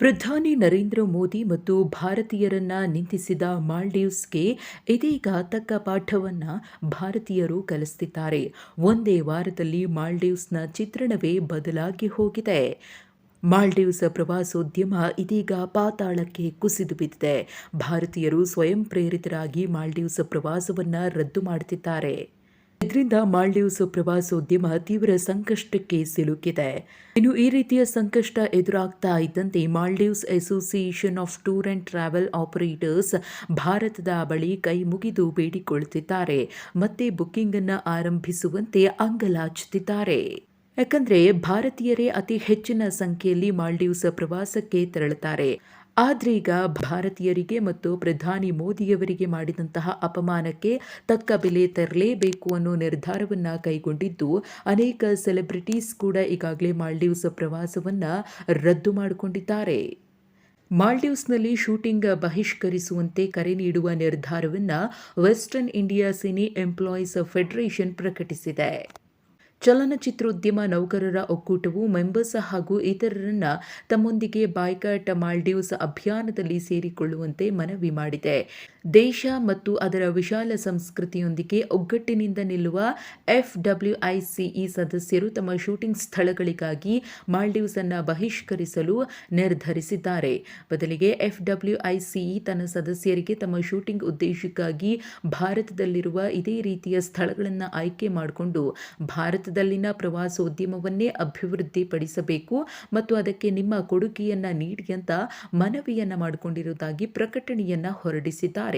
ಪ್ರಧಾನಿ ನರೇಂದ್ರ ಮೋದಿ ಮತ್ತು ಭಾರತೀಯರನ್ನ ನಿಂದಿಸಿದ ಮಾಲ್ಡೀವ್ಸ್ಗೆ ಇದೀಗ ತಕ್ಕ ಪಾಠವನ್ನ ಭಾರತೀಯರು ಕಲಿಸ್ತಿದ್ದಾರೆ. ಒಂದೇ ವಾರದಲ್ಲಿ ಮಾಲ್ಡೀವ್ಸ್ನ ಚಿತ್ರಣವೇ ಬದಲಾಗಿ ಹೋಗಿದೆ. ಮಾಲ್ಡೀವ್ಸ್ ಪ್ರವಾಸೋದ್ಯಮ ಇದೀಗ ಪಾತಾಳಕ್ಕೆ ಕುಸಿದು ಬಿದ್ದಿದೆ. ಭಾರತೀಯರು ಸ್ವಯಂ ಪ್ರೇರಿತರಾಗಿ ಮಾಲ್ಡೀವ್ಸ್ ಪ್ರವಾಸವನ್ನು ರದ್ದು ಮಾಡುತ್ತಿದ್ದಾರೆ ಇದರಿಂದ ಮಾಲ್ಡೀವ್ಸ್ ಪ್ರವಾಸೋದ್ಯಮ ತೀವ್ರ ಸಂಕಷ್ಟಕ್ಕೆ ಸಿಲುಕಿದೆ. ಇನ್ನು ಈ ರೀತಿಯ ಸಂಕಷ್ಟ ಎದುರಾಗ್ತಾ ಇದ್ದಂತೆ Maldives association of tour and travel operators ಭಾರತದ ಬಳಿ ಕೈ ಮುಗಿದು ಬೇಡಿಕೊಳ್ಳುತ್ತಿದ್ದಾರೆ. ಮತ್ತೆ ಬುಕ್ಕಿಂಗ್ ಅನ್ನು ಆರಂಭಿಸುವಂತೆ ಅಂಗಲಾಚುತ್ತಿದ್ದಾರೆ. ಯಾಕಂದ್ರೆ ಭಾರತೀಯರೇ ಅತಿ ಹೆಚ್ಚಿನ ಸಂಖ್ಯೆಯಲ್ಲಿ ಮಾಲ್ಡೀವ್ಸ್ ಪ್ರವಾಸಕ್ಕೆ ತೆರಳುತ್ತಾರೆ. ಆದರೆ ಈಗ ಭಾರತೀಯರಿಗೆ ಮತ್ತು ಪ್ರಧಾನಿ ಮೋದಿಯವರಿಗೆ ಮಾಡಿದಂತಹ ಅಪಮಾನಕ್ಕೆ ತಕ್ಕ ಬೆಲೆ ತರಲೇಬೇಕು ಅನ್ನೋ ನಿರ್ಧಾರವನ್ನು ಕೈಗೊಂಡಿದ್ದು, ಅನೇಕ ಸೆಲೆಬ್ರಿಟೀಸ್ ಕೂಡ ಈಗಾಗಲೇ ಮಾಲ್ಡೀವ್ಸ್ ಪ್ರವಾಸವನ್ನು ರದ್ದು ಮಾಡಿಕೊಂಡಿದ್ದಾರೆ. ಮಾಲ್ಡೀವ್ಸ್ನಲ್ಲಿ ಶೂಟಿಂಗ್ ಬಹಿಷ್ಕರಿಸುವಂತೆ ಕರೆ ನೀಡುವ ನಿರ್ಧಾರವನ್ನು Western India cine employees federation ಪ್ರಕಟಿಸಿದೆ. ಚಲನಚಿತ್ರೋದ್ಯಮ ನೌಕರರ ಒಕ್ಕೂಟವು ಮೆಂಬರ್ಸ್ ಹಾಗೂ ಇತರರನ್ನ ತಮ್ಮೊಂದಿಗೆ ಬಾಯ್ಕಾಟ್ ಮಾಲ್ಡೀವ್ಸ್ ಅಭಿಯಾನದಲ್ಲಿ ಸೇರಿಕೊಳ್ಳುವಂತೆ ಮನವಿ ಮಾಡಿದೆ. ದೇಶ ಮತ್ತು ಅದರ ವಿಶಾಲ ಸಂಸ್ಕೃತಿಯೊಂದಿಗೆ ಒಗ್ಗಟ್ಟಿನಿಂದ ನಿಲ್ಲುವ ಎಫ್ಡಬ್ಲ್ಯೂಐಸಿಇ ಸದಸ್ಯರು ತಮ್ಮ ಶೂಟಿಂಗ್ ಸ್ಥಳಗಳಿಗಾಗಿ ಮಾಲ್ಡೀವ್ಸ್ ಅನ್ನು ಬಹಿಷ್ಕರಿಸಲು ನಿರ್ಧರಿಸಿದ್ದಾರೆ. ಬದಲಿಗೆ ಎಫ್ಡಬ್ಲ್ಯೂಐಸಿಇ ತನ್ನ ಸದಸ್ಯರಿಗೆ ತಮ್ಮ ಶೂಟಿಂಗ್ ಉದ್ದೇಶಕ್ಕಾಗಿ ಭಾರತದಲ್ಲಿರುವ ಇದೇ ರೀತಿಯ ಸ್ಥಳಗಳನ್ನು ಆಯ್ಕೆ ಮಾಡಿಕೊಂಡು ಭಾರತದಲ್ಲಿನ ಪ್ರವಾಸೋದ್ಯಮವನ್ನೇ ಅಭಿವೃದ್ಧಿಪಡಿಸಬೇಕು ಮತ್ತು ಅದಕ್ಕೆ ನಿಮ್ಮ ಕೊಡುಗೆಯನ್ನು ನೀಡಿ ಅಂತ ಮನವಿಯನ್ನು ಮಾಡಿಕೊಂಡಿರುವುದಾಗಿ ಪ್ರಕಟಣೆಯನ್ನು ಹೊರಡಿಸಿದ್ದಾರೆ.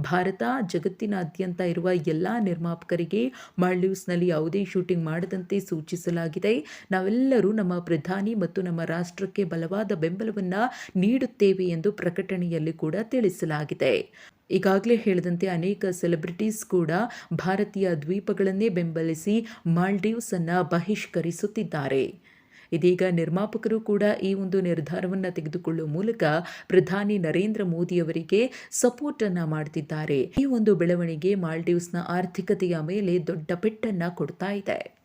ಭಾರತ ಜಗತ್ತಿನಾದ್ಯಂತ ಇರುವ ಎಲ್ಲ ನಿರ್ಮಾಪಕರಿಗೆ ಮಾಲ್ಡೀವ್ಸ್ನಲ್ಲಿ ಯಾವುದೇ ಶೂಟಿಂಗ್ ಮಾಡದಂತೆ ಸೂಚಿಸಲಾಗಿದೆ. ನಾವೆಲ್ಲರೂ ನಮ್ಮ ಪ್ರಧಾನಿ ಮತ್ತು ನಮ್ಮ ರಾಷ್ಟ್ರಕ್ಕೆ ಬಲವಾದ ಬೆಂಬಲವನ್ನು ನೀಡುತ್ತೇವೆ ಎಂದು ಪ್ರಕಟಣೆಯಲ್ಲಿ ಕೂಡ ತಿಳಿಸಲಾಗಿದೆ. ಈಗಾಗಲೇ ಹೇಳಿದಂತೆ ಅನೇಕ ಸೆಲೆಬ್ರಿಟೀಸ್ ಕೂಡ ಭಾರತೀಯ ದ್ವೀಪಗಳನ್ನೇ ಬೆಂಬಲಿಸಿ ಮಾಲ್ಡೀವ್ಸ್ ಅನ್ನು ಬಹಿಷ್ಕರಿಸುತ್ತಿದ್ದಾರೆ. ಇದೀಗ ನಿರ್ಮಾಪಕರು ಕೂಡ ಈ ಒಂದು ನಿರ್ಧಾರವನ್ನು ತೆಗೆದುಕೊಳ್ಳುವ ಮೂಲಕ ಪ್ರಧಾನಿ ನರೇಂದ್ರ ಮೋದಿಯವರಿಗೆ ಸಪೋರ್ಟ್ ಅನ್ನ ಮಾಡ್ತಿದ್ದಾರೆ. ಈ ಒಂದು ಬೆಳವಣಿಗೆ ಮಾಲ್ಡೀವ್ಸ್ನ ಆರ್ಥಿಕತೆಯ ಮೇಲೆ ದೊಡ್ಡ ಪೆಟ್ಟನ್ನ ಕೊಡ್ತಾ ಇದೆ.